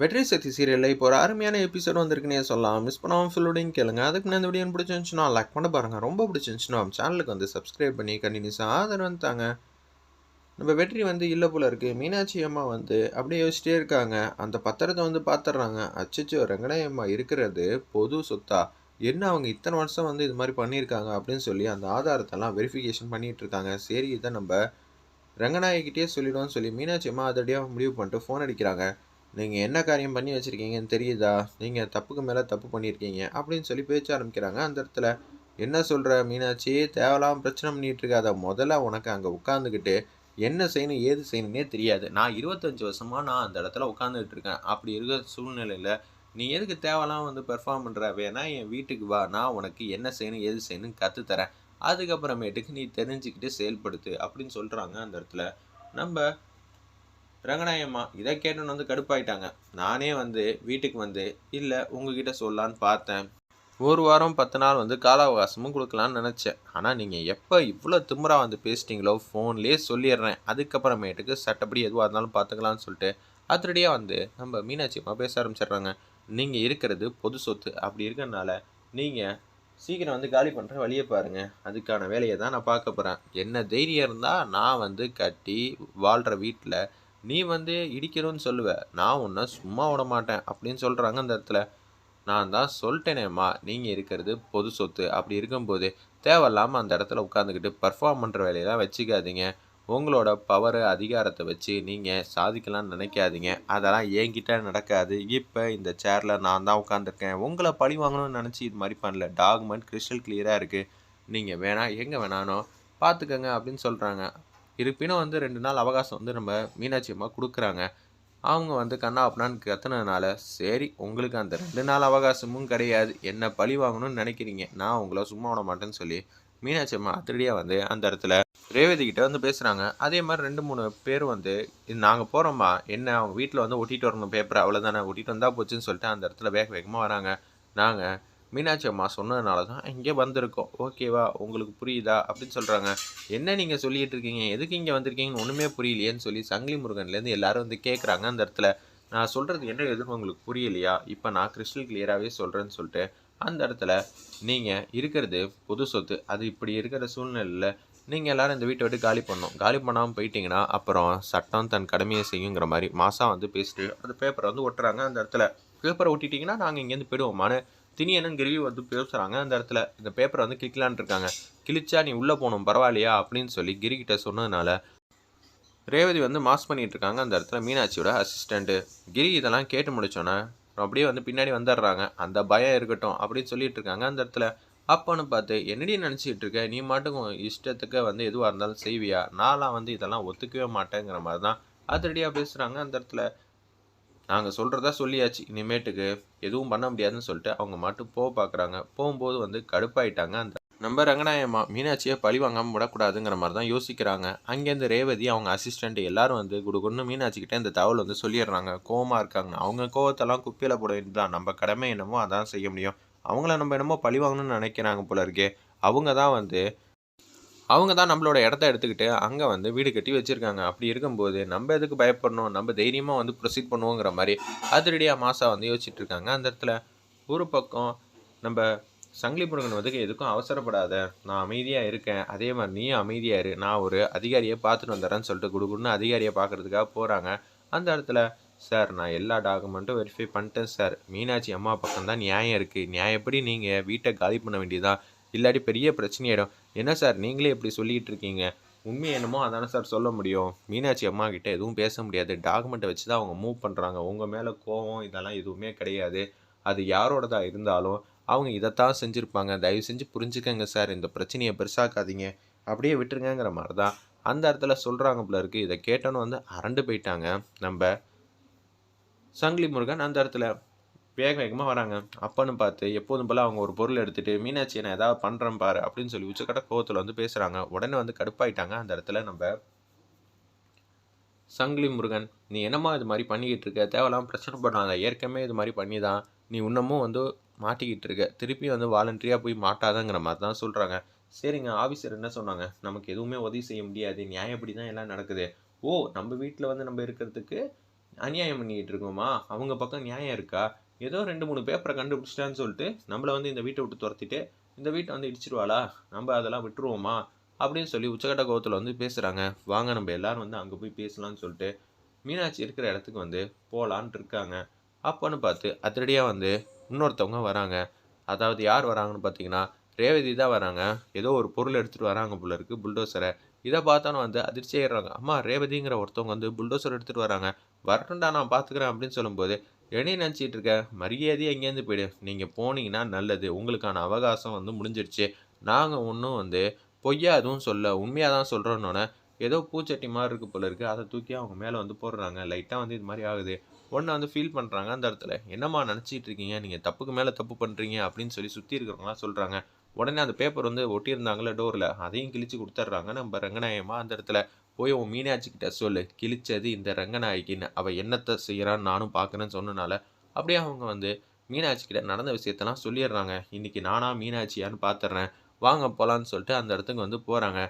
வெற்றி சக்தி சீரியலில் இப்போ ஒரு அருமையான எபிசோட் வந்திருக்குன்னே சொல்லலாம். மிஸ் பண்ணாமல் ஃபுல்லோடையும் கேளுங்க. அதுக்கு நான் இந்த வீடியோ பிடிச்சிருந்துச்சுன்னா லைக் பண்ண பாருங்கள் ரொம்ப பிடிச்சிருந்துச்சுன்னா நம்ம சேனலுக்கு வந்து சப்ஸ்கிரைப் பண்ணி கண்டினியூஸாக ஆதரவு தாங்க. நம்ம வெற்றி வந்து இல்லை போல இருக்குது மீனாட்சி அம்மா வந்து அப்படியே யோசிச்சிட்டே இருக்காங்க. அந்த பத்திரத்தை வந்து பார்த்துட்றாங்க அச்சச்சோ ரங்கநாய அம்மா இருக்கிறது பொது சொத்தா? என்ன அவங்க இத்தனை வருஷம் வந்து இது மாதிரி பண்ணியிருக்காங்க அப்படின்னு சொல்லி அந்த ஆதாரத்தெல்லாம் வெரிஃபிகேஷன் பண்ணிகிட்டு இருக்காங்க. சரி இதை நம்ம ரங்கநாயகிட்டே சொல்லிடுவோம்னு சொல்லி மீனாட்சி அம்மா அதடியாக முடிவு பண்ணிட்டு ஃபோன் அடிக்கிறாங்க. நீங்கள் என்ன காரியம் பண்ணி வச்சுருக்கீங்கன்னு தெரியுதா? நீங்கள் தப்புக்கு மேலே தப்பு பண்ணியிருக்கீங்க அப்படின்னு சொல்லி பேச்ச ஆரம்பிக்கிறாங்க. அந்த இடத்துல என்ன சொல்கிற மீனாட்சி? தேவையில்லாமல் பிரச்சனை பண்ணிட்டு இருக்காத. முதல்ல உனக்கு அங்கே உட்காந்துக்கிட்டு என்ன செய்யணும் ஏது செய்யணுன்னே தெரியாது. நான் இருபத்தஞ்சி வருஷமாக நான் அந்த இடத்துல உட்காந்துக்கிட்டு இருக்கேன். அப்படி இருக்கிற சூழ்நிலையில் நீ எதுக்கு தேவையில்லாம வந்து பெர்ஃபார்ம் பண்ணுற வேணா என் வீட்டுக்கு வா. நான் உனக்கு என்ன செய்யணும் ஏது செய்யணும்னு கற்றுத்தரேன் அதுக்கப்புறமேட்டுக்கு நீ தெரிஞ்சுக்கிட்டு செயல்படுத்து. அப்படின்னு சொல்கிறாங்க அந்த இடத்துல. நம்ம ரங்கநாயம்மா இதை கேட்டுன்னு வந்து கடுப்பாயிட்டாங்க. நானே வந்து வீட்டுக்கு வந்து இல்லை உங்ககிட்ட சொல்லான்னு பார்த்தேன். ஒரு வாரம் பத்து நாள் வந்து கால அவகாசமும் கொடுக்கலான்னு நினச்சேன். ஆனால் நீங்கள் எப்போ இவ்வளோ திமிரா வந்து பேசிட்டீங்களோ ஃபோன்லேயே சொல்லிடுறேன். அதுக்கப்புறமேட்டுக்கு சட்டப்படி எதுவாக இருந்தாலும் பார்த்துக்கலான்னு சொல்லிட்டு அதிரடியாக வந்து நம்ம மீனாட்சி அம்மா பேச ஆரம்பிச்சிடுறாங்க. நீங்கள் இருக்கிறது பொது சொத்து. அப்படி இருக்கிறனால நீங்கள் சீக்கிரம் வந்து காலி பண்ணுற வழியை பாருங்கள் அதுக்கான வேலையை தான் நான் பார்க்க போகிறேன் என்ன தைரியம் இருந்தால் நான் வந்து கட்டி வாழ்கிற வீட்டில் நீ வந்து இடிக்கணும்னு சொல்லுவ. நான் உன்னை சும்மா விட மாட்டேன் அப்படின்னு சொல்கிறாங்க அந்த இடத்துல. நான் தான் சொல்லிட்டேனேம்மா நீங்கள் இருக்கிறது பொது சொத்து. அப்படி இருக்கும்போது தேவையில்லாமல் அந்த இடத்துல உட்காந்துக்கிட்டு பர்ஃபார்ம் பண்ணுற வேலையெல்லாம் வச்சுக்காதீங்க. உங்களோட பவரு அதிகாரத்தை வச்சு நீங்கள் சாதிக்கலாம்னு நினைக்காதீங்க. அதெல்லாம் என்கிட்ட நடக்காது. இப்போ இந்த சேரில் நான் தான் உட்காந்துருக்கேன் உங்களை பழி வாங்கணும்னு நினச்சி இது மாதிரி பண்ணல. டாக்குமெண்ட் கிறிஸ்டல் கிளியராக இருக்குது நீங்கள் வேணால் எங்கே வேணானோ பார்த்துக்கங்க அப்படின்னு சொல்கிறாங்க இருப்பினும் வந்து ரெண்டு நாள் அவகாசம் வந்து நம்ம மீனாட்சி அம்மா கொடுக்குறாங்க. அவங்க வந்து கண்ணா அப்பனான்னு கத்துனதுனால சரி உங்களுக்கு அந்த ரெண்டு நாள் அவகாசமும் கிடையாது. என்ன பழி வாங்கணும்னு நினைக்கிறீங்க? நான் உங்களை சும்மா விட மாட்டேன்னு சொல்லி மீனாட்சி அம்மா அதிரடியாக வந்து அந்த இடத்துல ரேவதி கிட்ட வந்து பேசுகிறாங்க அதே மாதிரி ரெண்டு மூணு பேர் வந்து நாங்கள் போகிறோம்மா என்ன அவங்க வீட்டில் வந்து ஒட்டிட்டு வரணும் பேப்பர் அவ்வளோதானே ஒட்டிட்டு வந்தால் போச்சுன்னு சொல்லிட்டு அந்த இடத்துல வேக வேகமாக வராங்க. நாங்கள் மீனாட்சி அம்மா சொன்னதுனால தான் இங்கே வந்திருக்கோம். ஓகேவா உங்களுக்கு புரியுதா? அப்படின்னு சொல்கிறாங்க என்ன நீங்கள் சொல்லிகிட்டு இருக்கீங்க? எதுக்கு இங்கே வந்திருக்கீங்கன்னு ஒன்றுமே புரியலையேன்னு சொல்லி சங்கிலி முருகன்லேருந்து எல்லாரும் வந்து கேட்குறாங்க அந்த இடத்துல. நான் சொல்கிறது என்ன எதுவும் உங்களுக்கு புரியலையா? இப்போ நான் கிறிஸ்டல் கிளியராகவே சொல்கிறேன்னு சொல்லிட்டு அந்த இடத்துல நீங்கள் இருக்கிறது பொது சொத்து. அது இப்படி இருக்கிற சூழ்நிலையில் நீங்கள் எல்லோரும் இந்த வீட்டை விட்டு காலி பண்ணணும். காலி பண்ணாமல் போயிட்டீங்கன்னா அப்புறம் சட்டம் தன் கடமையை செய்யுங்கிற மாதிரி மாதம் வந்து பேசிட்டு அந்த பேப்பரை வந்து ஒட்டுறாங்க அந்த இடத்துல. பேப்பரை ஒட்டிட்டிங்கன்னா நாங்கள் இங்கேருந்து போயிடுவோமான்னு தினியனும் கிரிவி வந்து பேசுகிறாங்க அந்த இடத்துல இந்த பேப்பரை வந்து கிளிக்கலான் இருக்காங்க. கிழிச்சா நீ உள்ளே போகணும் பரவாயில்லையா அப்படின்னு சொல்லி கிரி கிட்ட சொன்னதுனால ரேவதி வந்து மாஸ் பண்ணிகிட்டு இருக்காங்க. அந்த இடத்துல மீனாட்சியோட அசிஸ்டண்ட்டு கிரி இதெல்லாம் கேட்டு முடிச்சோன்னே அப்படியே வந்து பின்னாடி வந்துடுறாங்க. அந்த பயம் இருக்கட்டும் அப்படின்னு சொல்லிட்டு இருக்காங்க. அந்த இடத்துல அப்போன்னு பார்த்து என்னடி நினச்சிக்கிட்டு இருக்க? நீ மாட்டுக்கும் இஷ்டத்துக்கு வந்து எதுவாக இருந்தாலும் செய்வியா? நான்லாம் வந்து இதெல்லாம் ஒத்துக்கவே மாட்டேங்கிற மாதிரி தான் அதிரடியாக பேசுகிறாங்க அந்த இடத்துல நாங்கள் சொல்கிறதா சொல்லியாச்சு. இனிமேட்டுக்கு எதுவும் பண்ண முடியாதுன்னு சொல்லிட்டு அவங்க மட்டும் போக பார்க்குறாங்க போகும்போது வந்து கடுப்பாயிட்டாங்க. அந்த நம்ம ரங்கநாயம்மா மீனாட்சியை பழி வாங்காமல் விடக்கூடாதுங்கிற மாதிரி தான் யோசிக்கிறாங்க. அங்கேருந்து ரேவதி அவங்க அசிஸ்டண்ட் எல்லாரும் வந்து குடுகுன்னு மீனாட்சிக்கிட்ட இந்த தகவல் வந்து சொல்லிடுறாங்க. கோவமாக இருக்காங்க. அவங்க கோவத்தெல்லாம் குப்பையில் போட வேண்டியதான் நம்ம கடமை என்னமோ அதான் செய்ய முடியும். அவங்கள நம்ம என்னமோ பழி வாங்கணும்னு நினைக்கிறாங்க போல இருக்கே. அவங்க தான் வந்து அவங்க தான் நம்மளோட இடத்த எடுத்துக்கிட்டு அங்கே வந்து வீடு கட்டி வச்சுருக்காங்க. அப்படி இருக்கும்போது நம்ம எதுக்கு பயப்படணும்? நம்ம தைரியமாக வந்து ப்ரொசீட் பண்ணுவோங்கிற மாதிரி அதிரடியாக மாசா வந்து யோசிச்சுட்டு இருக்காங்க. அந்த இடத்துல ஒரு பக்கம் நம்ம சங்கிலி முருகன் வந்து எதுக்கும் அவசரப்படாத நான் அமைதியாக இருக்கேன். அதே மாதிரி நீயும் அமைதியாக இரு. நான் ஒரு அதிகாரியை பார்த்துட்டு வந்துடுறேன்னு சொல்லிட்டு குடுகுடுன்னு அதிகாரியை பார்க்குறதுக்காக போகிறாங்க அந்த இடத்துல சார் நான் எல்லா டாக்குமெண்ட்டும் வெரிஃபை பண்ணிட்டேன் சார். மீனாட்சி அம்மா பக்கம் தான் நியாயம் இருக்குது நியாயப்படி நீங்கள் வீட்டை காலி பண்ண வேண்டியதான் இல்லாட்டி பெரிய பிரச்சனையாயிடும். என்ன சார் நீங்களே இப்படி சொல்லிகிட்டு இருக்கீங்க உண்மை என்னமோ அதானே சார் சொல்ல முடியும். மீனாட்சி அம்மா கிட்ட எதுவும் பேச முடியாது. டாக்குமெண்ட்டை வச்சு தான் அவங்க மூவ் பண்ணுறாங்க உங்கள் மேலே கோவம் இதெல்லாம் எதுவுமே கிடையாது. அது யாரோடதாக இருந்தாலும் அவங்க இதைத்தான் செஞ்சுருப்பாங்க. தயவு செஞ்சு புரிஞ்சுக்கங்க சார். இந்த பிரச்சனையை பெருசாக்காதீங்க. அப்படியே விட்டுருங்கிற மாதிரி தான் அந்த இடத்துல சொல்கிறாங்க போல இருக்குது இதை கேட்டோன்னு வந்து அரண்டு போயிட்டாங்க. நம்ம சங்கிலி முருகன் அந்த இடத்துல வேக வேகமாக வராங்க. அப்பன்னு பார்த்து எப்போதும் போல் அவங்க ஒரு பொருள் எடுத்துகிட்டு மீனாட்சி நான் ஏதாவது பண்ணுறேன் பாரு அப்படின்னு சொல்லி உச்சக்கட்ட கோவத்தில் வந்து பேசுகிறாங்க உடனே வந்து கடுப்பாயிட்டாங்க. அந்த இடத்துல நம்ம சங்கிலி முருகன் நீ என்னம்மா இது மாதிரி பண்ணிக்கிட்டு இருக்க? தேவையில்லாமல் பிரச்சனை பண்ணாத. ஏற்கனவே இது மாதிரி பண்ணி தான் நீ இன்னமும் வந்து மாட்டிக்கிட்டு இருக்க. திருப்பி வந்து வாலண்டரியாக போய் மாட்டாதங்கிற மாதிரி தான் சொல்கிறாங்க சரிங்க ஆஃபீஸர் என்ன சொன்னாங்க? நமக்கு எதுவுமே உதவி செய்ய முடியாது. நியாயப்படி தான் எல்லாம் நடக்குது. ஓ நம்ம வீட்டில் வந்து நம்ம இருக்கிறதுக்கு அநியாயம் பண்ணிக்கிட்டு இருக்கோமா? அவங்க பக்கம் நியாயம் இருக்கா? ஏதோ ரெண்டு மூணு பேப்பரை கண்டுபிடிச்சிட்டான்னு சொல்லிட்டு நம்மளை வந்து இந்த வீட்டை விட்டு துரத்திட்டு இந்த வீட்டை வந்து இடிச்சிருவாளா? நம்ம அதெல்லாம் விட்டுருவோமா? அப்படின்னு சொல்லி உச்சக்கட்ட கோவத்தில் வந்து பேசுகிறாங்க வாங்க நம்ம எல்லாரும் வந்து அங்கே போய் பேசலாம்னு சொல்லிட்டு மீனாட்சி இருக்கிற இடத்துக்கு வந்து போகலான்ட்டு இருக்காங்க. அப்போன்னு பார்த்து அதிரடியாக வந்து இன்னொருத்தவங்க வராங்க. அதாவது யார் வராங்கன்னு பார்த்தீங்கன்னா ரேவதி தான் வராங்க. ஏதோ ஒரு பொருள் எடுத்துகிட்டு வராங்க போல இருக்கு புல்டோசரை இதை பார்த்தாலும் வந்து அதிர்ச்சி ஆயிடுறாங்க அம்மா ரேவதிங்கிற ஒருத்தவங்க வந்து புல்டோசர் எடுத்துகிட்டு வராங்க. வரட்டும்டா நான் பார்த்துக்கிறேன் அப்படின்னு சொல்லும்போது என்னையும் நினச்சிட்டு இருக்க? மரியாதையாக எங்கேருந்து போயிடு. நீங்கள் போனீங்கன்னா நல்லது. உங்களுக்கான அவகாசம் வந்து முடிஞ்சிருச்சு. நாங்கள் ஒன்றும் வந்து பொய்யா எதுவும் சொல்ல உண்மையாக தான் சொல்கிறோன்னொன்னே ஏதோ பூச்சட்டி மாதிரி இருக்குது போல இருக்குது அதை தூக்கி அவங்க மேலே வந்து போடுறாங்க. லைட்டாக வந்து இது மாதிரி ஆகுது. ஒன்று வந்து ஃபீல் பண்ணுறாங்க அந்த இடத்துல. என்னம்மா நினச்சிட்டு இருக்கீங்க? நீங்கள் தப்புக்கு மேலே தப்பு பண்ணுறீங்க அப்படின்னு சொல்லி சுற்றி இருக்கிறவங்களாம் சொல்கிறாங்க உடனே அந்த பேப்பர் வந்து ஒட்டியிருந்தாங்களே டோரில் அதையும் கிழிச்சு கொடுத்துட்றாங்க நம்ம ரங்கநாயகமாக அந்த இடத்துல. போய் உன் மீனாட்சி கிட்ட சொல்லு. கிழிச்சது இந்த ரங்கநாயகின்னு அவள் என்னத்தை செய்கிறான்னு நானும் பார்க்குறேன்னு சொன்னனால அப்படியே அவங்க வந்து மீனாட்சி கிட்ட நடந்த விஷயத்தெல்லாம் சொல்லிடுறாங்க. இன்றைக்கி நானா மீனாட்சியான்னு பார்த்துட்றேன் வாங்க போகலான்னு சொல்லிட்டு அந்த இடத்துக்கு வந்து போகிறாங்க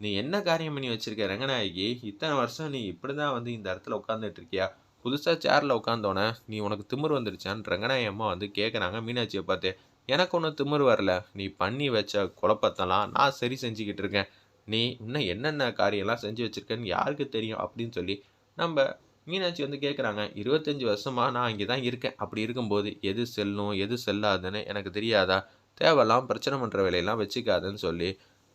நீ என்ன காரியம் பண்ணி வச்சிருக்க ரங்கநாயகி? இத்தனை வருஷம் நீ இப்படி தான் வந்து இந்த இடத்துல உட்காந்துட்டு இருக்கியா? புதுசாக சேரில் உட்காந்தோன்னே நீ உனக்கு திமிர் வந்துருச்சான்னு ரங்கநாயகி அம்மா வந்து கேட்குறாங்க மீனாட்சியை பார்த்து. எனக்கு ஒன்றும் திமிர் வரல. நீ பண்ணி வச்ச குழப்பத்தெல்லாம் நான் சரி செஞ்சுக்கிட்டு இருக்கேன். நீ இன்னும் என்னென்ன காரியம்லாம் செஞ்சு வச்சுருக்கேன்னு யாருக்கு தெரியும் அப்படின்னு சொல்லி நம்ம மீனாட்சி வந்து கேட்குறாங்க இருபத்தஞ்சி வருஷமாக நான் இங்கே தான் இருக்கேன். அப்படி இருக்கும்போது எது செல்லும் எது செல்லாதுன்னு எனக்கு தெரியாதா? தேவையெல்லாம் பிரச்சனை பண்ணுற வேலையெல்லாம் வச்சுக்காதுன்னு சொல்லி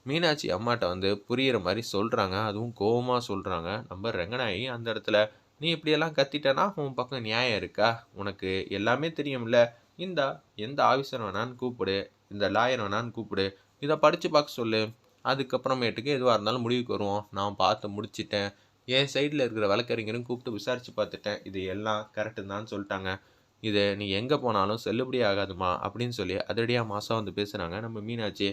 மீனாட்சி அம்மாட்ட வந்து புரியிற மாதிரி சொல்கிறாங்க அதுவும் கோவமாக சொல்கிறாங்க நம்ம ரெங்கனாயி அந்த இடத்துல நீ இப்படியெல்லாம் கத்திட்டனா உன் பக்கம் நியாயம் இருக்கா? உனக்கு எல்லாமே தெரியும்ல. இந்தா எந்த ஆஃபீஸர் வேணான்னு கூப்பிடு இந்த லாயர் வேணான்னு கூப்பிடு. இதை படித்து பார்க்க சொல்லு. அதுக்கப்புறமேட்டுக்கு எதுவாக இருந்தாலும் முடிவுக்கு வருவோம். நான் பார்த்து முடிச்சிட்டேன். என் சைடில் இருக்கிற வழக்கறிஞரும் கூப்பிட்டு விசாரித்து பார்த்துட்டேன். இது எல்லாம் கரெக்டு தான் சொல்லிட்டாங்க. இது நீ எங்கே போனாலும் செல்லுபடி ஆகாதுமா அப்படின்னு சொல்லி அதிரடியாக மாதம் வந்து பேசுகிறாங்க நம்ம மீனாட்சி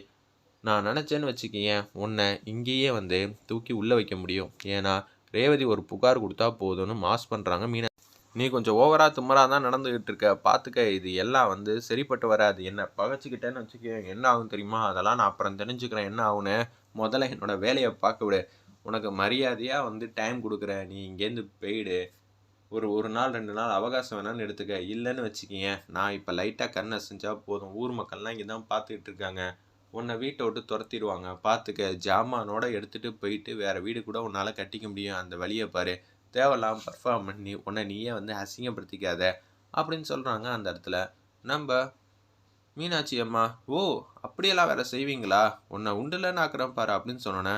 நான் நினச்சேன்னு வச்சுக்கேன் உன்னை இங்கேயே வந்து தூக்கி உள்ளே வைக்க முடியும். ஏன்னா ரேவதி ஒரு புகார் கொடுத்தா போதும்னு மாஸ் பண்ணுறாங்க மீனா நீ கொஞ்சம் ஓவராக தும்மராக தான் நடந்துக்கிட்டு இருக்க பார்த்துக்க இது எல்லாம் வந்து சரிப்பட்டு வராது. என்ன பகைச்சிக்கிட்டேன்னு வச்சுக்க என்ன ஆகும் தெரியுமா? அதெல்லாம் நான் அப்புறம் தெரிஞ்சுக்கிறேன். என்ன ஆகுன்னு முதல்ல என்னோட வேலையை பார்க்க விடு. உனக்கு மரியாதையாக வந்து டைம் கொடுக்குறேன். நீ இங்கேருந்து போயிடு. ஒரு ஒரு நாள் ரெண்டு நாள் அவகாசம் வேணான்னு எடுத்துக்க. இல்லைன்னு வச்சுக்கிங்க நான் இப்போ லைட்டாக கண்ணை செஞ்சால் போதும். ஊர் மக்கள்லாம் இங்கே தான் பார்த்துக்கிட்டு இருக்காங்க. உன்னை வீட்டை விட்டு துரத்திடுவாங்க. பார்த்துக்க ஜாமானோட எடுத்துகிட்டு போயிட்டு வேறு வீடு கூட உன்னால் கட்டிக்க முடியும். அந்த வழியை பாரு. தேவையில்லாம பர்ஃபார்ம் பண்ணி உன்னை நீயே வந்து அசிங்கப்படுத்திக்காத அப்படின்னு சொல்கிறாங்க அந்த இடத்துல. நம்ம மீனாட்சி அம்மா ஓ அப்படியெல்லாம் வேற செய்வீங்களா? உன்னை உண்டுலன்னு ஆக்குறேன் பாரு அப்படின்னு சொன்னோன்னே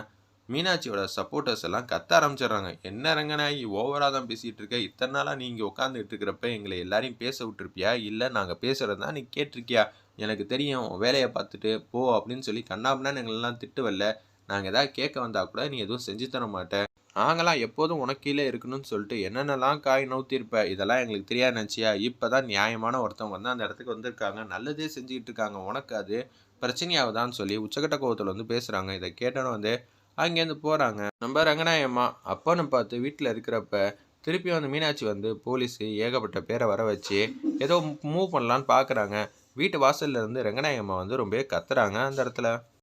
மீனாட்சியோட சப்போர்ட்டர்ஸ் எல்லாம் கத்த ஆரம்பிச்சிடுறாங்க. என்ன ரங்கனாகி ஓவராக தான் பேசிகிட்டு இருக்க. இத்தனை நாளாக நீங்கள் உட்காந்துட்டு இருக்கிறப்ப எங்களை எல்லாரையும் பேச விட்டுருப்பியா? இல்லை நாங்கள் பேசுகிறது தான் நீ கேட்டிருக்கியா? எனக்கு தெரியும் வேலையை பார்த்துட்டு போ அப்படின்னு சொல்லி கண்ணாபின்னு எங்களெல்லாம் திட்டு வரல நாங்கள் எதாவது கேட்க வந்தால் கூட நீ எதுவும் செஞ்சு தர மாட்டேன் நாங்களாம் எப்போதும் உனக்கு கீழே இருக்கணும்னு சொல்லிட்டு என்னென்னலாம் காய் நவுத்திருப்ப இதெல்லாம் எங்களுக்கு தெரியாது நினச்சியா? இப்போ தான் நியாயமான ஒருத்தவங்க வந்து அந்த இடத்துக்கு வந்திருக்காங்க. நல்லதே செஞ்சுக்கிட்டு இருக்காங்க. உனக்கு அது பிரச்சனையாகுதான்னு சொல்லி உச்சக்கட்ட கோவத்தில் வந்து பேசுகிறாங்க இதை கேட்டோன்னு வந்து அங்கேருந்து போகிறாங்க நம்ம ரங்கநாயம்மா அப்பன்னு பார்த்து வீட்டில் இருக்கிறப்ப திருப்பி வந்து மீனாட்சி வந்து போலீஸு ஏகப்பட்ட பேரை வர வச்சு ஏதோ மூவ் பண்ணலான்னு பார்க்குறாங்க வீட்டு வாசல்ல இருந்து ரங்கநாயகம்மா வந்து ரொம்ப கத்துறாங்க அந்த இடத்துல.